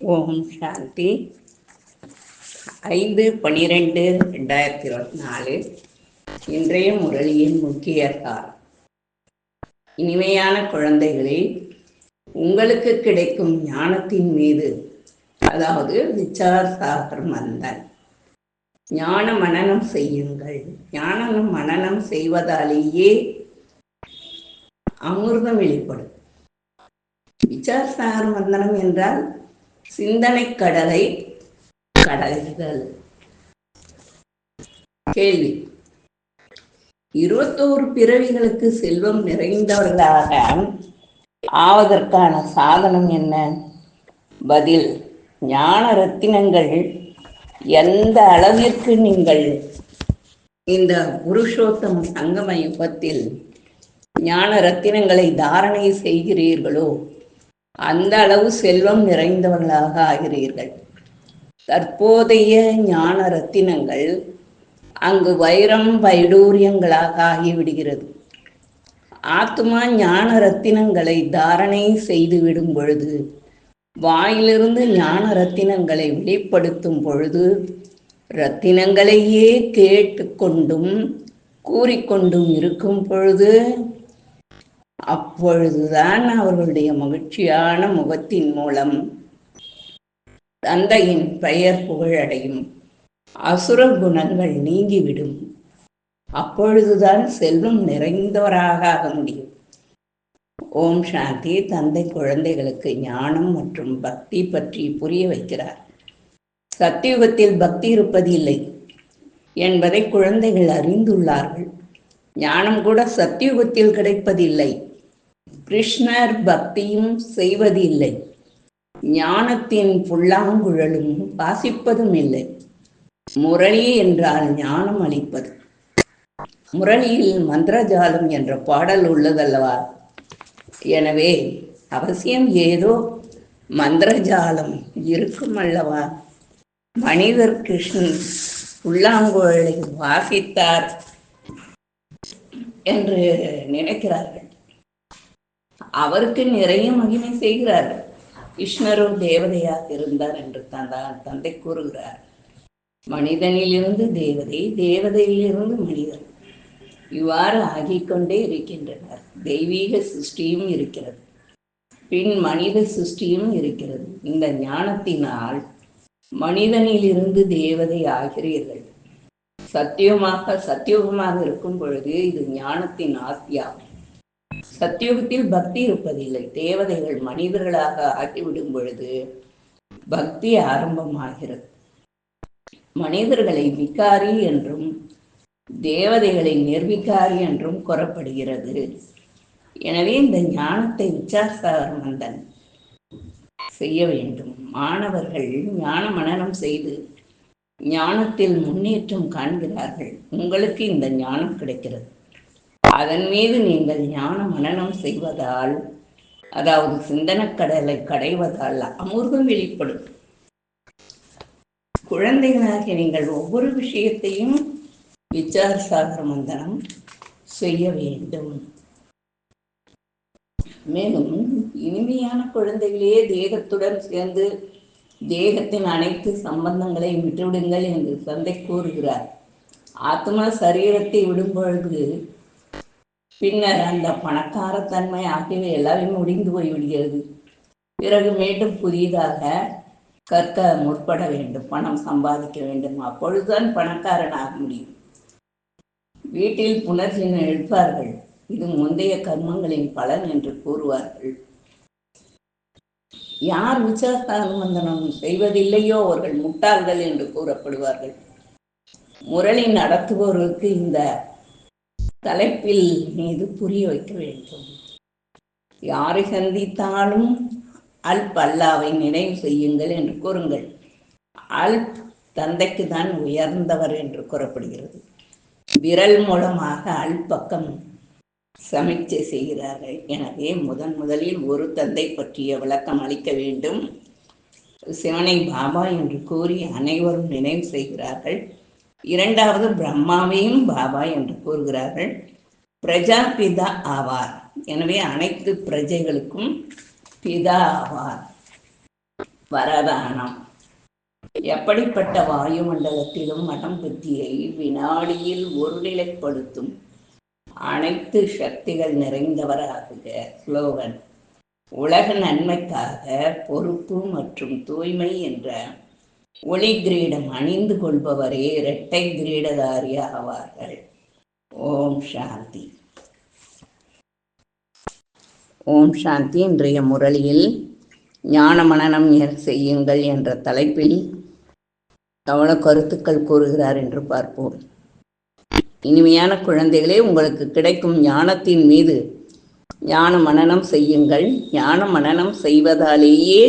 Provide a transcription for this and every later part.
ஓம் சாந்தி. ஐந்து பனிரெண்டு ரெண்டாயிரத்தி இருபத்தி நாலு இன்றைய முரளியின் முக்கிய காலம். இனிமையான குழந்தைகளே உங்களுக்கு கிடைக்கும் ஞானத்தின் மீது அதாவது விசார் சாகர் மந்தன். ஞான மனனம் செய்யுங்கள். ஞானம் மனனம் செய்வதாலேயே அமிர்தம் வெளிப்படும். விசார் சாகர் மந்தனம் என்றால் சிந்தனை கடலை கடல்கள். கேள்வி. இருபத்தோரு பிறவிகளுக்கு செல்வம் நிறைந்தவர்களாக ஆவதற்கான சாதனம் என்ன? பதில் ஞான ரத்தினங்கள். எந்த அளவிற்கு நீங்கள் இந்த புருஷோத்தம சங்கம யுகத்தில் ஞான ரத்தினங்களை தாரணை செய்கிறீர்களோ அந்த அளவு செல்வம் நிறைந்தவர்களாக ஆகிறீர்கள். தற்போதைய ஞான ரத்தினங்கள் அங்கு வைரம் வைடூரியங்களாக ஆகிவிடுகிறது. ஆத்மா ஞான ரத்தினங்களை தாரணை செய்து விடும் பொழுது வாயிலிருந்து ஞான ரத்தினங்களை வெளிப்படுத்தும் பொழுது ரத்தினங்களையே கேட்டுக்கொண்டும் கூறிக்கொண்டும் இருக்கும் பொழுது அப்பொழுதுதான் அவர்களுடைய மகிழ்ச்சியான முகத்தின் மூலம் தந்தையின் பெயர் புகழடையும். அசுர குணங்கள் நீங்கிவிடும். அப்பொழுதுதான் செல்வம் நிறைந்தவராக ஆக முடியும். ஓம் சாந்தி. தந்தை குழந்தைகளுக்கு ஞானம் மற்றும் பக்தி பற்றி புரிய வைக்கிறார். சத்தியுகத்தில் பக்தி இருப்பதில்லை என்பதை குழந்தைகள் அறிந்துள்ளார்கள். ஞானம் கூட சத்தியுகத்தில் கிடைப்பதில்லை. கிருஷ்ணர் பக்தியும் செய்வதில்லை. ஞானத்தின் புல்லாங்குழலும் வாசிப்பதும் இல்லை முரளி என்றால் ஞானம் அளிப்பது. முரளியில் மந்திரஜாலம் என்ற பாடல் உள்ளதல்லவா? எனவே அவசியம் ஏதோ மந்திரஜாலம் இருக்கும் அல்லவா மனிதர் கிருஷ்ணன் புல்லாங்குழலை வாசித்தார் என்று நினைக்கிறார்கள். அவருக்கு நிறைய மகிமை செய்கிறார்கள் கிருஷ்ணரும் தேவதையாக இருந்தார் என்று தந்தா தந்தை கூறுகிறார். மனிதனிலிருந்து தேவதை தேவதையிலிருந்து மனிதன். இவ்வாறு ஆகிக்கொண்டே இருக்கின்றனர். தெய்வீக சிருஷ்டியும் இருக்கிறது. பின் மனித சிருஷ்டியும் இருக்கிறது. இந்த ஞானத்தினால் மனிதனிலிருந்து தேவதை ஆகிறீர்கள். சத்தியமாக சத்தியுகமாக இருக்கும் பொழுது இது ஞானத்தின் ஆஸ்தியாகும் சத்தியுகத்தில் பக்தி இருப்பதில்லை. தேவதைகள் மனிதர்களாக ஆகிவிடும் பொழுது பக்தி ஆரம்பமாகிறது. மனிதர்களை விகாரி என்றும் தேவதைகளை நிர்விகாரி என்றும் கூறப்படுகிறது. எனவே இந்த ஞானத்தை விச்சாசார மந்தன் செய்ய வேண்டும். மாணவர்கள் ஞான மனனம் செய்து ஞானத்தில் முன்னேற்றம் காண்கிறார்கள். உங்களுக்கு இந்த ஞானம் கிடைக்கிறது. அதன் மீது நீங்கள் ஞான மனனம் செய்வதால் அதாவது சிந்தனக்கடலை கடைவதால் அமுர்தம் வெளிப்படும். குழந்தைகளாகிய நீங்கள் ஒவ்வொரு விஷயத்தையும் விச்சார சாகர மந்தனம் செய்ய வேண்டும். மேலும் இனிமையான குழந்தைகளே தேகத்துடன் சேர்ந்து தேகத்தின் அனைத்து சம்பந்தங்களையும் விட்டுவிடுங்கள் என்று சந்தை கூறுகிறார். ஆத்மா சரீரத்தை விடும் பொழுது பின்னர் அந்த பணக்காரத்தன்மை ஆகியவை எல்லாமே முடிந்து போய்விடுகிறது. பிறகு மீண்டும் புதிதாக கற்க முற்பட வேண்டும் பணம் சம்பாதிக்க வேண்டும். அப்பொழுதுதான் பணக்காரனாக முடியும். வீட்டில் புனர்ஜினை எழுப்பார்கள். இது முந்தைய கர்மங்களின் பலன் என்று கூறுவார்கள். யார் விசாரத்தானுமந்தனம் செய்வதில்லையோ அவர்கள் முட்டாள்கள் என்று கூறப்படுவார்கள். முரளி நடத்துபவர்களுக்கு இந்த தலைப்பில் மீது புரிய வைக்க வேண்டும். யாரை சந்தித்தாலும் அல்ப் அல்லாவை நினைவு செய்யுங்கள் என்று கூறுங்கள். அல்ப் தந்தைக்கு தான் உயர்ந்தவர் என்று கூறப்படுகிறது. விரல் மூலமாக அல்பக்கம் சமீட்சை செய்கிறார்கள். எனவே முதன் முதலில் ஒரு தந்தை பற்றிய விளக்கம் அளிக்க வேண்டும். சிவனை பாபா என்று கூறி அனைவரும் நினைவு செய்கிறார்கள். இரண்டாவது பிரம்மாவையும் பாபா என்று கூறுகிறார்கள். பிரஜா பிதா ஆவார். எனவே அனைத்து பிரஜைகளுக்கும் பிதா ஆவார். வரதானம். எப்படிப்பட்ட வாயுமண்டலத்திலும் மடம் புத்தியை வினாடியில் ஒருநிலைப்படுத்தும் அனைத்து சக்திகள் நிறைந்தவராகுக ஸ்லோகன் உலக நன்மைக்காக பொறுப்பு மற்றும் தூய்மை என்ற ஒளி கிரீடம் அணிந்து கொள்பவரே இரட்டை கிரீடதாரி ஆவார்கள் ஓம் சாந்தி. ஓம் சாந்தி. இன்றைய முரளியில் ஞான மனனம் செய்யுங்கள் என்ற தலைப்பில் தவள கருத்துக்கள் கூறுகிறார் என்று பார்ப்போம். இனிமையான குழந்தைகளே உங்களுக்கு கிடைக்கும் ஞானத்தின் மீது ஞான மனனம் செய்யுங்கள். ஞான மனனம் செய்வதாலேயே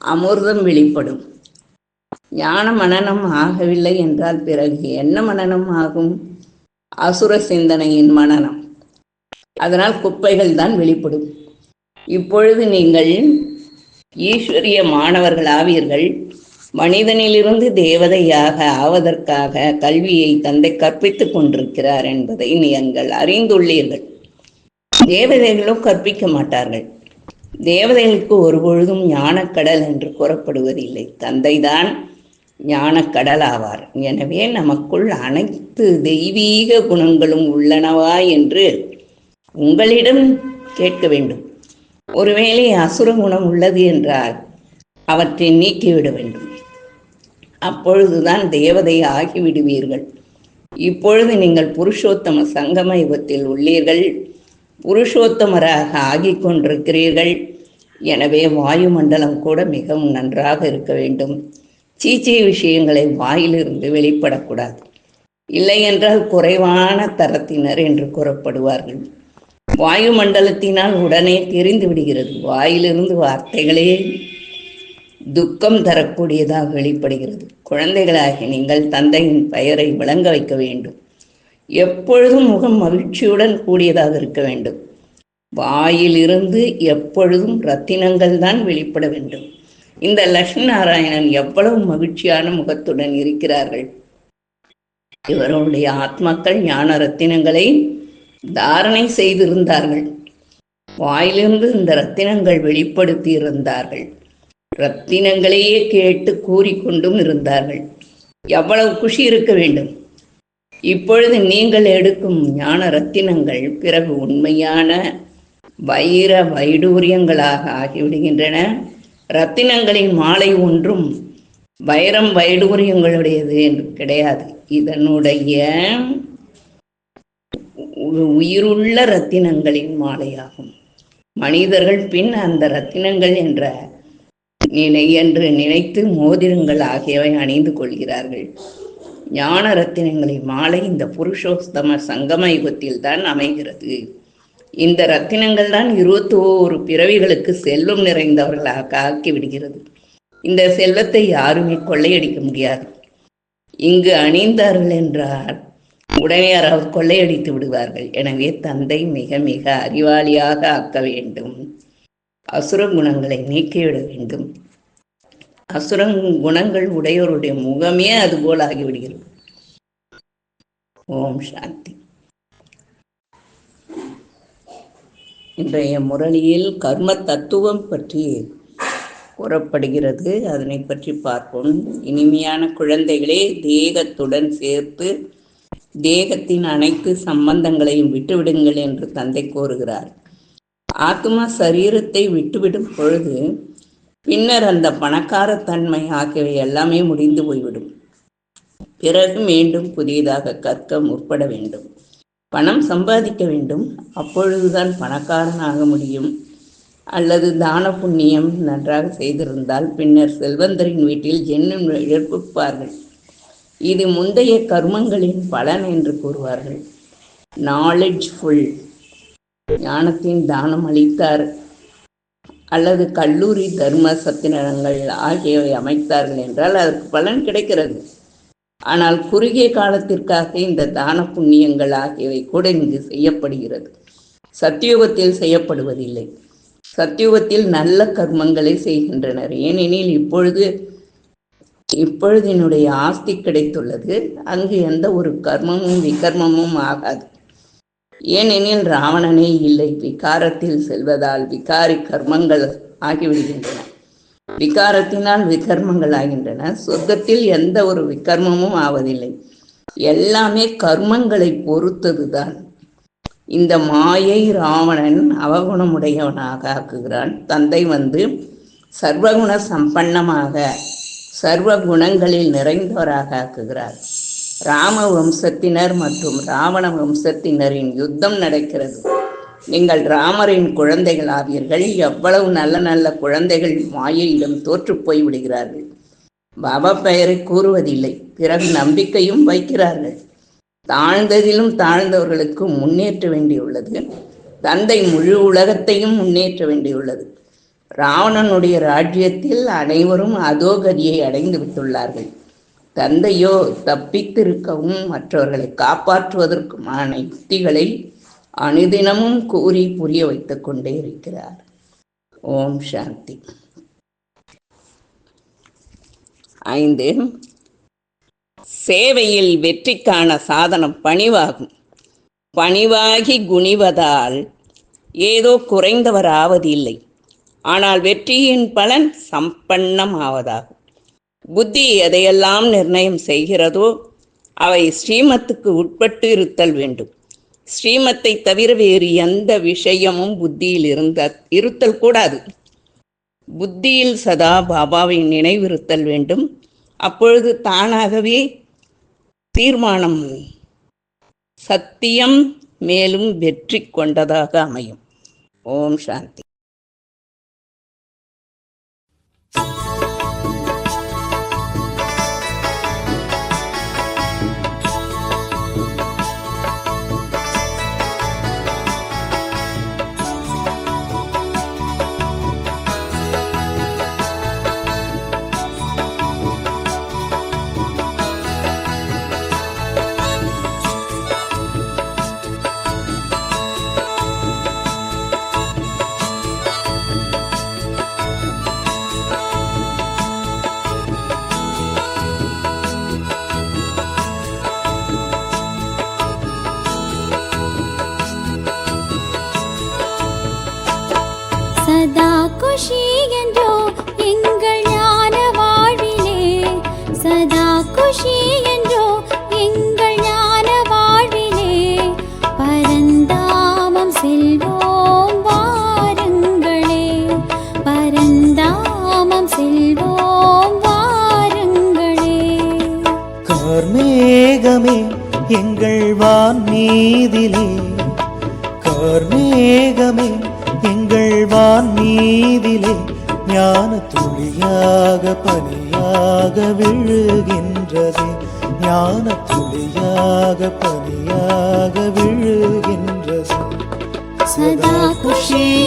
அமிர்தம் வெளிப்படும். ஞான மனனம் ஆகவில்லை என்றால் பிறகு என்ன மனனம் ஆகும்? அசுர சிந்தனையின் மனனம். அதனால் குப்பைகள் தான் வெளிப்படும். இப்பொழுது நீங்கள் ஈஸ்வரிய மாணவர்கள் ஆவீர்கள். மனிதனிலிருந்து தேவதையாக ஆவதற்காக கல்வியை தந்தை கற்பித்துக் கொண்டிருக்கிறார் என்பதை நீங்கள் அறிந்துள்ளீர்கள். தேவதைகளும் கற்பிக்க மாட்டார்கள். தேவதைகளுக்கு ஒருபொழுதும் ஞானக்கடல் என்று கூறப்படுவதில்லை. தந்தைதான் ஞானக்கடல் ஆவார் எனவே நமக்குள் அனைத்து தெய்வீக குணங்களும் உள்ளனவா என்று உங்களிடம் கேட்க வேண்டும். ஒருவேளை அசுர குணம் உள்ளது என்றால் அவற்றை நீக்கிவிட வேண்டும். அப்பொழுதுதான் தேவதை ஆகிவிடுவீர்கள். இப்பொழுது நீங்கள் புருஷோத்தம சங்கம யுகத்தில் உள்ளீர்கள். புருஷோத்தமராக ஆகிக் கொண்டிருக்கிறீர்கள். எனவே வாயுமண்டலம் கூட மிகவும் நன்றாக இருக்க வேண்டும். சீச்சை விஷயங்களை வாயிலிருந்து வெளிப்படக்கூடாது. இல்லை என்றால் குறைவான தரத்தினர் என்று கூறப்படுவார்கள். வாயுமண்டலத்தினால் உடனே தெரிந்து விடுகிறது. வாயிலிருந்து வார்த்தைகளே துக்கம் தரக்கூடியதாக வெளிப்படுகிறது. குழந்தைகளாகி நீங்கள் தந்தையின் பெயரை விளங்க வைக்க வேண்டும். எப்பொழுதும் முகம் மகிழ்ச்சியுடன் கூடியதாக இருக்க வேண்டும். வாயிலிருந்து எப்பொழுதும் ரத்தினங்கள் தான் வெளிப்பட வேண்டும். இந்த லட்சுமி நாராயணன் எவ்வளவு மகிழ்ச்சியான முகத்துடன் இருக்கிறார்கள். இவருடைய ஆத்மாக்கள் ஞான ரத்தினங்களை தாரணை செய்திருந்தார்கள். வாயிலிருந்து இந்த ரத்தினங்கள் வெளிப்படுத்தி இருந்தார்கள் ரத்தினங்களையே கேட்டு கூறிக்கொண்டும் இருந்தார்கள். எவ்வளவு குஷி இருக்க வேண்டும். இப்பொழுது நீங்கள் எடுக்கும் ஞான ரத்தினங்கள் பிறகு உண்மையான வைர வைடூரியங்களாக ஆகிவிடுகின்றன. ரத்தினங்களின் மாலை ஒன்றும் வைரம் வைடூரியங்களுடையது என்று கிடையாது. இதனுடைய உயிருள்ள ரத்தினங்களின் மாலையாகும். மனிதர்கள் பின் அந்த ரத்தினங்கள் என்ற நினை என்று நினைத்து மோதிரங்கள் ஆகியவை அணிந்து கொள்கிறார்கள். ஞான ரத்தினங்களின் மாலை இந்த புருஷோஸ்தம சங்கம யுகத்தில் தான் அமைகிறது. இந்த ரத்தினங்கள் தான் இருபத்தி ஓரு பிறவிகளுக்கு செல்வம் நிறைந்தவர்களாக ஆக்கி விடுகிறது இந்த செல்வத்தை யாருமே கொள்ளையடிக்க முடியாது. இங்கு அணிந்தார்கள் என்றால் உடனே யாராவது கொள்ளையடித்து விடுவார்கள். எனவே தந்தை மிக மிக அறிவாளியாக ஆக்க வேண்டும். அசுர குணங்களை நீக்கிவிட வேண்டும். அசுர குணங்கள் உடையோருடைய முகமே அதுபோல் ஆகிவிடுகிறது. ஓம் சாந்தி. இன்றைய முரளியில் கர்ம தத்துவம் பற்றி கூறப்படுகிறது. அதனை பற்றி பார்ப்போம். இனிமையான குழந்தைகளே தேகத்துடன் சேர்த்து தேகத்தின் அனைத்து சம்பந்தங்களையும் விட்டுவிடுங்கள் என்று தந்தை கூறுகிறார். ஆத்மா சரீரத்தை விட்டுவிடும் பொழுது பின்னர் அந்த பணக்காரத்தன்மை ஆகியவை எல்லாமே முடிந்து போய்விடும். பிறகு மீண்டும் புதியதாக கற்க முற்பட வேண்டும். பணம் சம்பாதிக்க வேண்டும். அப்பொழுதுதான் பணக்காரனாக முடியும். அல்லது தான புண்ணியம் நன்றாக செய்திருந்தால் பின்னர் செல்வந்தரின் வீட்டில் ஜென்னும் எழுப்பிப்பார்கள். இது முந்தைய கர்மங்களின் பலன் என்று கூறுவார்கள். நாலெட்ஜ்ஃபுல் ஞானத்தின் தானம் அளித்தார். அல்லது கல்லூரி தர்ம சத்தினங்கள் ஆகியவை அமைத்தார்கள் என்றால் அதற்கு பலன் கிடைக்கிறது. ஆனால் குறுகிய காலத்திற்காக இந்த தான புண்ணியங்கள் ஆகியவை கூட இங்கு செய்யப்படுகிறது. சத்தியுகத்தில் செய்யப்படுவதில்லை. சத்தியுகத்தில் நல்ல கர்மங்களை செய்கின்றனர். ஏனெனில் இப்பொழுது இப்பொழுது என்னுடைய ஆஸ்தி கிடைத்துள்ளது. அங்கு எந்த ஒரு கர்மமும் விகர்மமும் ஆகாது. ஏனெனில் ராவணனே இல்லை. விகாரத்தில் செல்வதால் விகாரி கர்மங்கள் ஆகிவிடுகின்றன. விகாரத்தினால் விகர்மங்கள் ஆகின்றன சொர்க்கத்தில் எந்த ஒரு விகர்மமும் ஆவதில்லை. எல்லாமே கர்மங்களை பொறுத்ததுதான். இந்த மாயை ராவணன் அவகுணமுடையவனாக ஆக்குகிறான். தந்தை வந்து சர்வகுண சம்பன்னமாக சர்வ குணங்களில் நிறைந்தவராக ஆக்குகிறார். ராம வம்சத்தினர் மற்றும் ராவண வம்சத்தினரின் யுத்தம் நடக்கிறது. நீங்கள் ராமரின் குழந்தைகள் ஆவீர்கள். எவ்வளவு நல்ல நல்ல குழந்தைகள் மாயையிடம் தோற்று போய் விடுகிறார்கள். பாபா பெயரை கூறுவதில்லை. பிறகு நம்பிக்கையும் வைக்கிறார்கள். தாழ்ந்ததிலும் தாழ்ந்தவர்களுக்கு முன்னேற்ற வேண்டியுள்ளது. தந்தை முழு உலகத்தையும் முன்னேற்ற வேண்டியுள்ளது. ராவணனுடைய ராஜ்யத்தில் அனைவரும் அதோகதியை அடைந்து விட்டுள்ளார்கள். தந்தையோ தப்பித்திருக்கவும் மற்றவர்களை காப்பாற்றுவதற்குமான யுக்திகளை அனுதினமும் கூறி புரிய வைத்துக் கொண்டே இருக்கிறார். ஓம் சாந்தி. ஐந்து. சேவையில் வெற்றிக்கான சாதனம் பணிவாகும். பணிவாகி குணிவதால் ஏதோ குறைந்தவர் ஆவதில்லை ஆனால் வெற்றியின் பலன் சம்பன்னம் ஆவதாகும் புத்தி எதையெல்லாம் நிர்ணயம் செய்கிறதோ அவை ஸ்ரீமத்துக்கு உட்பட்டு இருத்தல் வேண்டும். ஸ்ரீமத்தை தவிர வேறு எந்த விஷயமும் புத்தியில் இருந்த இருத்தல் கூடாது. புத்தியில் சதா பாபாவை நினைவிருத்தல் வேண்டும். அப்பொழுது தானாகவே தீர்மானம் சத்தியம் மேலும் வெற்றி கொண்டதாக அமையும். ஓம் சாந்தி. சதா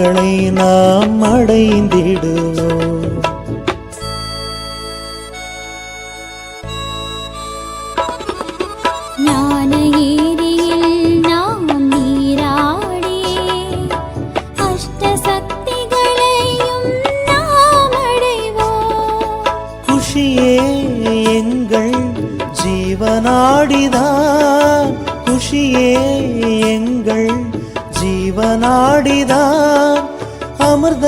முக்திகளை நாம் அடைந்திடுவோம்.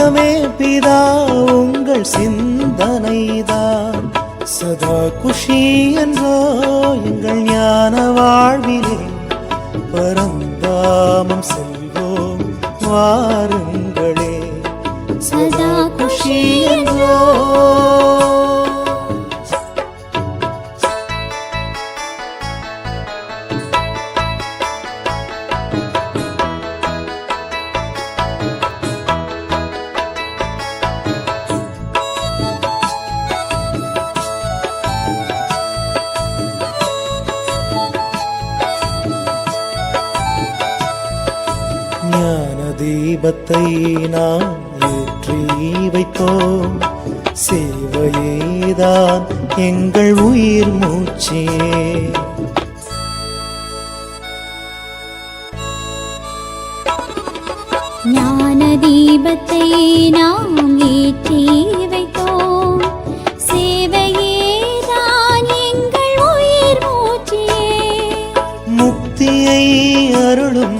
அமிர்தமே பிதா உங்கள் சிந்தனைதான். சதா குஷி என்றோ எங்கள் ஞான வாழ்விலே பரந்தாமம் செல்வோம். வா தீபத்தை நாம் ஏற்றி வைப்போம் சேவையேதான் எங்கள் உயிர் மூச்சே. ஞான தீபத்தை நாம் ஏற்றி வைத்தோம். சேவையேதான் எங்கள் உயிர் மூச்சே. முக்தியை அருளும்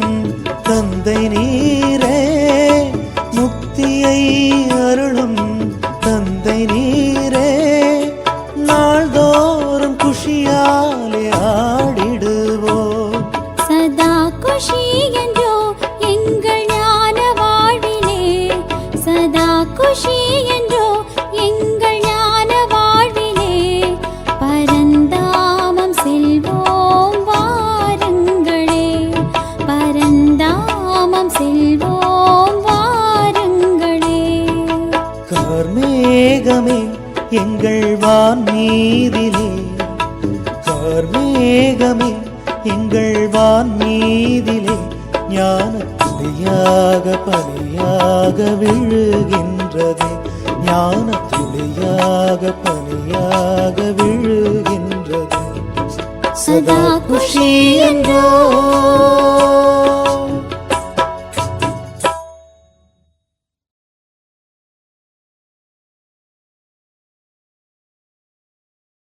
கார்மேகமே எங்கள் வான் மீதிலே. கார்மேகமே எங்கள் வான் மீதிலே. ஞான துளியாக பனியாக விழுகின்றதே. ஞான துளியாக சதா குஷி என்றோ.